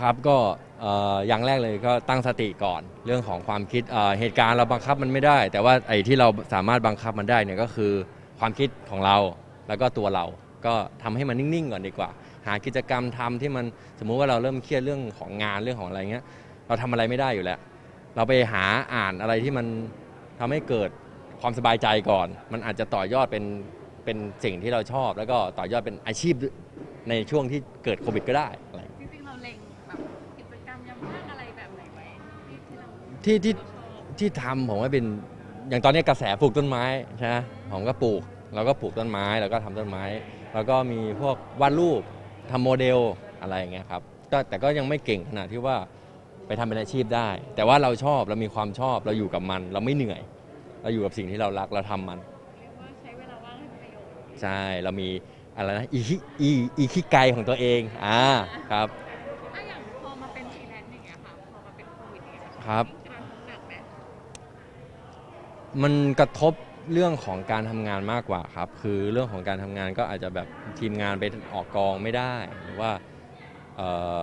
ครับก็เอ่ออย่างแรกเลยก็ตั้งสติก่อนเรื่องของความคิดเอ่อเหตุการณ์เราบังคับมันไม่ได้ แต่ว่าไอ้ที่เราสามารถบังคับมันได้เนี่ยก็คือความคิดของเราแล้วก็ตัวเราก็ทำให้มันนิ่งๆก่อนดีกว่า หากิจกรรมทำที่มันสมมุติว่าเราเริ่มเครียดเรื่องของงานเรื่องของอะไรเงี้ยเราทำอะไรไม่ได้อยู่แล้ว เราไปหาอ่านอะไรที่มันทำให้เกิดความสบายใจก่อน มันอาจจะต่อยอดเป็นเป็นสิ่งที่เราชอบ แล้วก็ต่อยอดเป็นอาชีพในช่วงที่เกิดโควิดก็ได้อะไรจริงๆเรา ที่เราที่ที่เราชอบที่ทำผมว่าเป็นอย่างตอนนี้กระแสปลูกต้นไม้ใช่ไหมผมก็ปลูกเราก็ปลูกต้นไม้แล้วก็ทำต้นไม้ แล้วก็มีพวกวาดรูปทำโมเดลอะไรอย่างเงี้ยครับก็แต่ก็ยังไม่เก่งขนาดที่ว่าไปทำเป็นอาชีพได้ แต่ว่าเราชอบเรามีความชอบเราอยู่กับมัน เราไม่เหนื่อย เราอยู่กับสิ่งที่เรารักเราทำมัน เรียกว่าใช้เวลาว่างให้เป็นประโยชน์ใช่เรามีอะไรนะอีคิอีอีคิไกของตัวเองอ่าครับ อะอย่างพอมาเป็นฟรีแลนซ์อย่างเงี้ยค่ะ พอมาเป็นโควิดอย่างเงี้ยครับงานหนักไหม มันกระทบเรื่องของการทำงานมากกว่าครับ คือเรื่องของการทำงานก็อาจจะแบบทีมงานไปออกกองไม่ได้ หรือว่าเออ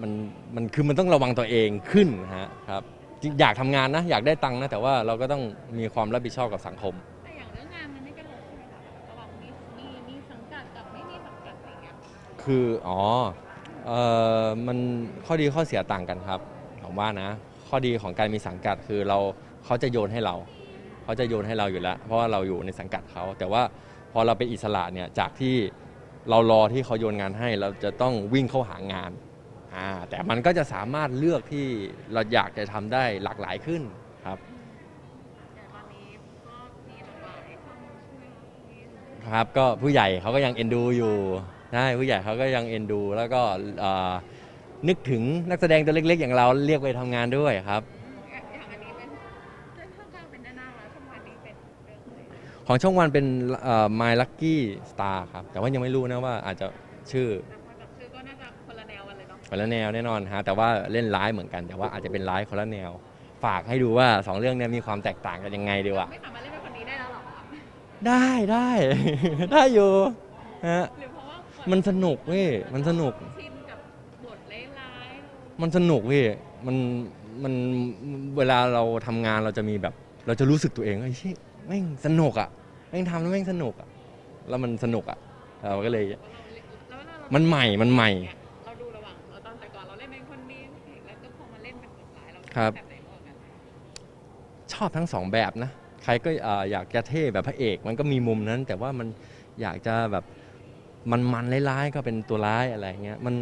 มันมันคือมันต้องระวังตัวเองขึ้นนะฮะครับจริงอยากทำงานนะ อยากได้ตังค์นะ แต่ว่าเราก็ต้องมีความรับผิดชอบกับสังคม แต่อย่างเรื่องงานมันไม่กระทบใช่ไหมคะระหว่างมีมีมีสังกัดกับไม่มีสังกัดอะไรเงี้ยคือ อ๋อเออมันข้อดีข้อเสียต่างกันครับผมว่านะ ข้อดีของการมีสังกัดคือเรา เขาจะโยนให้เรา เขาจะโยนให้เราอยู่แล้ว เพราะว่าเราอยู่ในสังกัดเขา แต่ว่าพอเราเป็นอิสระเนี่ยจากที่เรารอที่เขาโยนงานให้ เราจะต้องวิ่งเข้าหางานอ่าแต่มันก็จะสามารถเลือกที่เราอยากจะทำได้หลากหลายขึ้นครับอย่ตอนนี้ก็มีหลากหลายช่องใช่ไหมคะมีครับก็ผู้ใหญ่เขาก็ยังเอ็นดูอยู่ใช่ผู้ใหญ่เขาก็ยังเอ็นดู แล้วก็เอ่อนึกถึงนักแสดงตัวเล็กๆ อย่างเราเรียกไปทำงานด้วยครับ ของช่องวันเป็นเอ่อ My Lucky Star ครับ แต่ว่ายังไม่รู้นะว่าอาจจะชื่อแต่พอจากชื่อก็น่าจะคนละแนวกันเลยเนาะคนละแนวแน่นอนฮะแต่ว่าเล่นร้ายเหมือนกัน แต่ว่าอาจจะเป็นร้ายคนละแนว ฝากให้ดูว่าสองเรื่องเนี้มีความแตกต่างกันยังไงดีวะไม่สามารถเล่นเป็นคนนี้ได้แล้วเหรอคะได้ได้ ได้อยู่ฮะหรือเพราะว่ามันสนุกเว้ยมันสนุก ชินกับบทร้ายๆมันสนุกพี่ มัน มัน เวลาเราทำงานเราจะมีแบบ เราจะรู้สึกตัวเองว่าเฮ้ย แม่งสนุกอะแม่งทำแล้วแม่งสนุกอะแล้วมันสนุกอะเราก็เลยแล้วเวลาเรามันใหม่มันใหม่ เราดูระหว่างเราตอนแต่ก่อนเราเล่นเป็นคนดีแล้วก็พอมาเล่นเป็นบทร้ายเราครับ แบบไหนบ้างกันชอบทั้งสองแบบนะ ใครก็เอ่ออยากจะเท่แบบพระเอก มันก็มีมุมนั้น แต่ว่ามันอยากจะแบบมันมันๆร้ายๆก็เป็นตัวร้ายอะไรเงี้ยมัน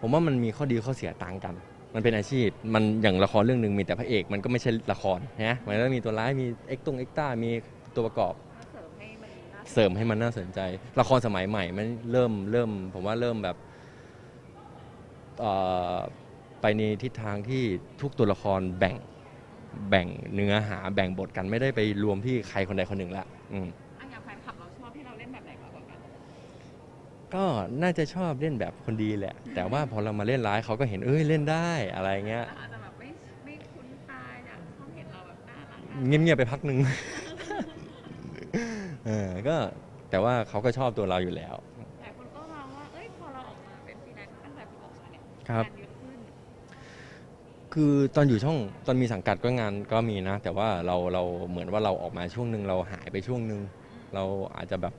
ผมว่ามันมีข้อดีข้อเสียต่างกัน มันเป็นอาชีพ มันอย่างละครเรื่องหนึ่งมีแต่พระเอกมันก็ไม่ใช่ละครนะมันก็มีตัวร้ายมีเอ็กตงเอ็กต้ามีตัวประกอบเสริมให้มันน่าเสริมให้มันน่าสนใจ ละครสมัยใหม่มันเริ่มเริ่ม ผมว่าเริ่มแบบเอ่อไปในทิศทางที่ทุกตัวละครแบ่งแบ่งเนื้อหาแบ่งบทกันไม่ได้ไปรวมที่ใครคนใดคนหนึ่งละอืม ก็น่าจะชอบเล่นแบบคนดีแหละ แต่ว่าพอเรามาเล่นร้ายเขาก็เห็นเอ้ยเล่นได้อะไรเงี้ยแต่อาจจะแบบไม่ไม่คุ้นตาอยากชอบเห็นเราแบบน่ารักเงียบๆไปพักหนึ่งเออก็แต่ว่าเขาก็ชอบตัวเราอยู่แล้ว หลายคนก็มองว่าเอ้ยพอเราออกมาเป็นฟรีแลนซ์ตั้งแต่ปีออกมาเนี่ยครับ งานเยอะขึ้นคือตอนอยู่ช่องตอนมีสังกัดก็งานก็มีนะ แต่ว่าเราเราเหมือนว่าเราออกมาช่วงหนึ่งเราหายไปช่วงหนึ่งเราอาจจะแบบ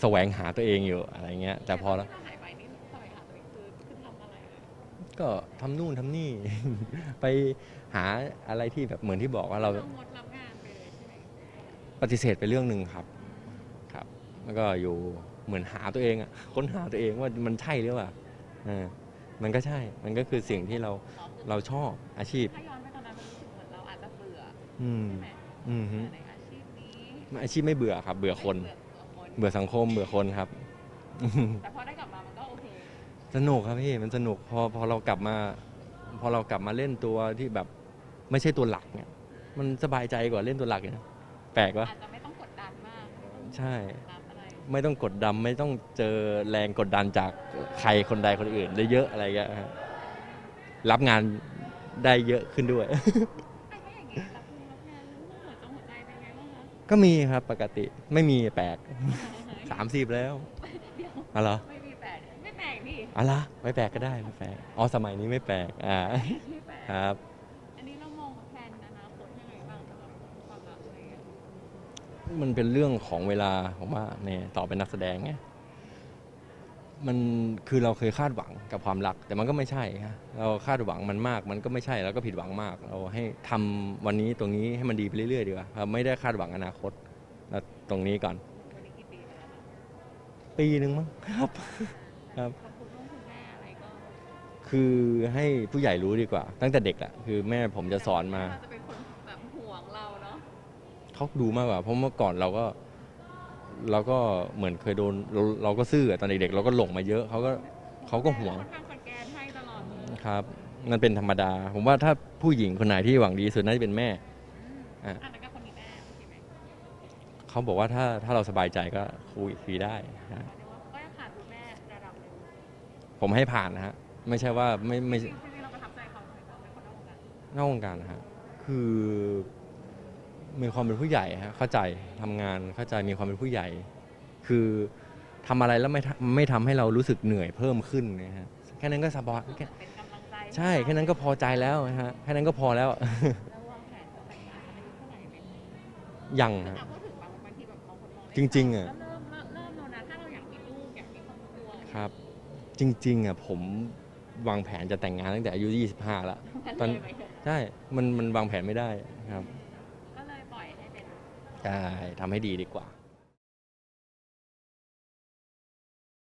แสวงหาตัวเองอยู่อะไรเงี้ยแต่พอแล้วที่เราหายไปนี่สมัยหาตัวเองคือคือทำอะไรอะก็ทำนู่นทำนี่ ไปหาอะไรที่แบบเหมือนที่บอกว่าเรา เรางดรับงานไปเลยใช่ไหมปฏิเสธไปเรื่องหนึ่งครับ ครับ แล้วก็อยู่เหมือนหาตัวเองอะค้นหาตัวเองว่ามันใช่หรือเปล่าเออมันก็ใช่ มันก็คือสิ่งที่เราเราชอบอาชีพ ถ้าย้อนไปตอนนั้นมันรู้สึกเหมือนเราอาจจะเบื่ออืม ใช่ไหมอืมฮึในอาชีพนี้อาชีพไม่เบื่อครับ เบื่อคน เบื่อคน เบื่อสังคมเบื่อคนครับ แต่พอได้กลับมามันก็โอเค สนุกครับพี่มันสนุกพอพอเรากลับมา พอเรากลับมาเล่นตัวที่แบบไม่ใช่ตัวหลักเนี่ย มันสบายใจกว่าเล่นตัวหลักเนี่ยแปลกวะอาจจะไม่ต้องกดดันมากไม่ต้องใช่รับอะไรไม่ต้องกดดันไม่ต้องเจอแรงกดดันจากใครคนใดคนอื่นได้เยอะอะไรเงี้ยฮะรับงานได้เยอะขึ้นด้วย ก็มีครับปกติไม่มีแปลก สามสิบแล้วเดี๋ยวอ๋อเหรอไม่มีแปลกไม่แปลกนี่ออะไรไม่แปลกก็ได้ไม่แปลกอ๋อสมัยนี้ไม่แปลกอ่าไม่แปลกครับ อันนี้เรามองแผนอนาคตยังไงบ้างสำหรับความรักอะไรเงี้ยมันเป็นเรื่องของเวลาผมว่าเนี่ยต่อเป็นนักแสดงไง มันคือเราเคยคาดหวังกับความรัก แต่มันก็ไม่ใช่ฮะเราคาดหวังมันมาก มันก็ไม่ใช่แล้วก็ผิดหวังมาก เราให้ทำวันนี้ตรงนี้ให้มันดีไปเรื่อยๆดีกว่าครับไม่ได้คาดหวังอนาคตแล้วตรงนี้ก่อนวันนี้กี่ปีแล้วคะปีหนึ่งมั้งครับ ครับ ขอบคุณลูกคุณแม่อะไรก็คือให้ผู้ใหญ่รู้ดีกว่า ตั้งแต่เด็กแหละคือแม่ผมจะสอนมาจะเป็นคนแบบห่วงเราเนาะเขาดูมากกว่าเพราะเมื่อก่อนเราก็ เราก็เหมือนเคยโดนเราเราก็ซื่ออะตอนเด็กๆเราก็หลงมาเยอะเขาก็เขาก็ห่วงค่อนข้างสแกนให้ตลอดเลยครับมันเป็นธรรมดา ผมว่าถ้าผู้หญิงคนไหนที่หวังดีที่สุดน่าจะเป็นแม่อืมอะอันนั้นก็คนมีแม่โอเคไหมเขาบอกว่าถ้าถ้าเราสบายใจก็คุยคุยได้นะเขาเรียกว่าก็ยังขาดคุณแม่ระดับหนึ่งผมให้ผ่านนะฮะไม่ใช่ว่าไม่ไม่ จริงๆเราประทับใจเขาไหมเขาเป็นคนนอกวงการ นอกวงการนะฮะคือ มีความเป็นผู้ใหญ่ฮะเข้าใจทำงานเข้าใจมีความเป็นผู้ใหญ่ คือทำอะไรแล้วไม่ทำไม่ทำให้เรารู้สึกเหนื่อยเพิ่มขึ้นนะฮะแค่นั้นก็สบายแค่เป็นกำลังใจใช่แค่นั้นก็พอใจแล้วนะฮะแค่นั้นก็พอแล้ว แล้ววางแผนจะแต่งงานกันอายุเท่าไหร่เป็นยังฮะ แต่พูดถึงบางบางทีแบบบางคนมองจริงๆอะก็เริ่มเริ่มเริ่มแล้วนะถ้าเราอยากมีลูกอยากมีครอบครัวครับ จริงๆอะผมวางแผนจะแต่งงานตั้งแต่อายุ 25 แล้ว ตอนเลยไปเถอะใช่ มันมันวางแผนไม่ได้ครับ ก็เลยปล่อยให้เป็น ใช่ทำให้ดีดีกว่า